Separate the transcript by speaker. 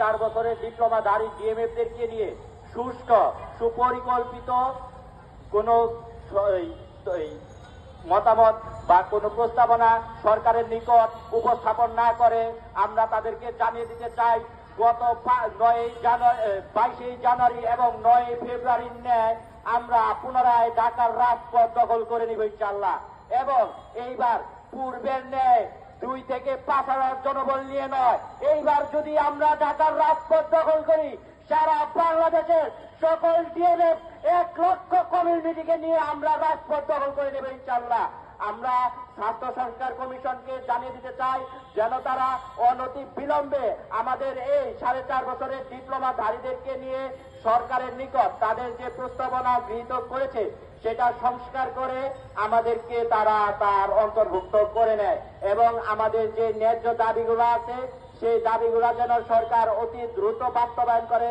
Speaker 1: চার বছরের ডিপ্লোমাধারী ডিএমএফদেরকে নিয়ে শুষ্ক, সুপরিকল্পিত কোনো মতামত বা কোনো প্রস্তাবনা সরকারের নিকট উপস্থাপন না করে আমরা তাদেরকে জানিয়ে দিতে চাই, গত নয় জানুয়ারি বাইশে জানুয়ারি এবং নয় ফেব্রুয়ারির ন্যায় আমরা পুনরায় ঢাকার রাজপথ দখল করে নিব ইনশাল্লাহ এবং এইবার পূর্বের ন্যায় দুই থেকে পাঁচ হাজার জনবল নিয়ে নয়। এইবার যদি আমরা ঢাকার রাজপথ দখল করি, সারা বাংলাদেশের সকল ডিএনএফ এক লক্ষ কমিউনিটিকে নিয়ে আমরা রাজপথ দখল করে নেব ইনশাল্লাহ আমরা স্বাস্থ্য সংস্কার কমিশনকে জানিয়ে দিতে চাই, যেন তারা অনতি বিলম্বে আমাদের এই সাড়ে চার বছরের ডিপ্লোমাধারীদেরকে নিয়ে সরকারের নিকট তাদের যে প্রস্তাবনা গৃহীত করেছে, সেটা সংস্কার করে আমাদেরকে তারা তার অন্তর্ভুক্ত করে নেয়। এবং আমাদের যে ন্যায্য দাবিগুলো আছে, সেই দাবিগুলো যেন সরকার অতি দ্রুত বাস্তবায়ন করে